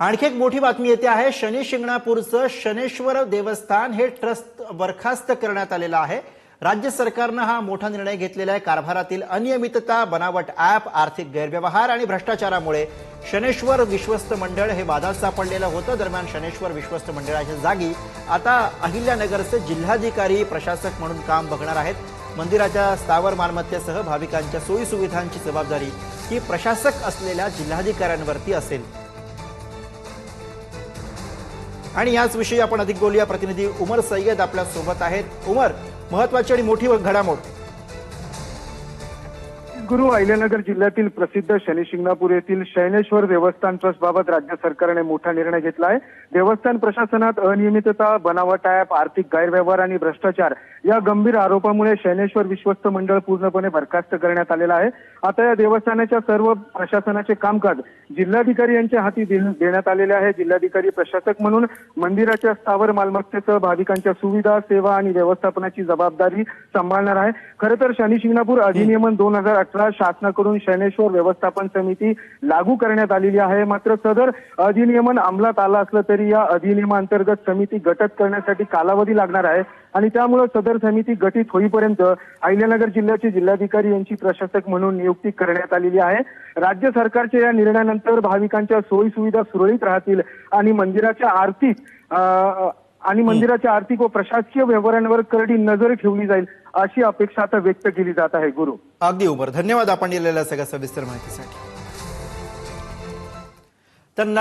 आणखी एक मोठी बातमी येते आहे. शनी शिंगणापूरचं शनेश्वर देवस्थान हे ट्रस्ट बरखास्त करण्यात आलेलं आहे. राज्य सरकारनं हा मोठा निर्णय घेतलेला आहे. कारभारातील अनियमितता बनावट ऍप आर्थिक गैरव्यवहार आणि भ्रष्टाचारामुळे शनेश्वर विश्वस्त मंडळ हे वादात सापडलेलं होतं. दरम्यान शनेश्वर विश्वस्त मंडळाच्या जागी आता अहिल्यानगरचे जिल्हाधिकारी प्रशासक म्हणून काम बघणार आहेत. मंदिराच्या स्थावर मालमत्तेसह भाविकांच्या सोयीसुविधांची जबाबदारी ही प्रशासक असलेल्या जिल्हाधिकाऱ्यांवरती असेल. आणि याच विषयी आपण अधिक बोलूया. प्रतिनिधी उमर सय्यद आपल्यासोबत आहेत. उमर महत्वाची आणि मोठी घडामोड. गुरु अहिल्यानगर जिल्ह्यातील प्रसिद्ध शनिशिंगणापूर येथील शैनेश्वर देवस्थान ट्रस्ट बाबत राज्य सरकारने मोठा निर्णय घेतला आहे देवस्थान प्रशासनात अनियमितता बनावट ऍप आर्थिक गैरव्यवहार आणि भ्रष्टाचार या गंभीर आरोपामुळे शैनेश्वर विश्वस्त मंडळ पूर्णपणे बरखास्त करण्यात आलेलं आहे. आता या देवस्थानाच्या सर्व प्रशासनाचे कामकाज जिल्हाधिकारी यांच्या हाती देण्यात आलेले आहे. जिल्हाधिकारी प्रशासक म्हणून मंदिराच्या स्थावर मालमत्तेसह भाविकांच्या सुविधा सेवा आणि व्यवस्थापनाची जबाबदारी सांभाळणार आहे. खरं तर शनिशिंगणापूर अधिनियमन दोन हजार अठरा शासनाकडून शनेश्वर व्यवस्थापन समिती लागू करण्यात आलेली आहे. मात्र सदर अधिनियमन अंमलात आलं असलं तरी या अधिनियमांतर्गत समिती गटत करण्यासाठी कालावधी लागणार आहे आणि त्यामुळे सदर समिती गठीत होईपर्यंत अहिल्यानगर जिल्ह्याचे जिल्हाधिकारी यांची प्रशासक म्हणून नियुक्ती करण्यात आलेली आहे. राज्य सरकारच्या या निर्णयानंतर भाविकांच्या सोयी सुविधा सुरळीत राहतील आणि मंदिराच्या आर्थिक आणि मंदिराच्या आर्थिक व प्रशासकीय व्यवहारांवर करडी नजर ठेवली जाईल. अशी अपेक्षा आता व्यक्त केली जात आहे गुरु. अगदी उमर धन्यवाद आपण दिलेल्या सगळ्या सविस्तर माहितीसाठी. तर नवीन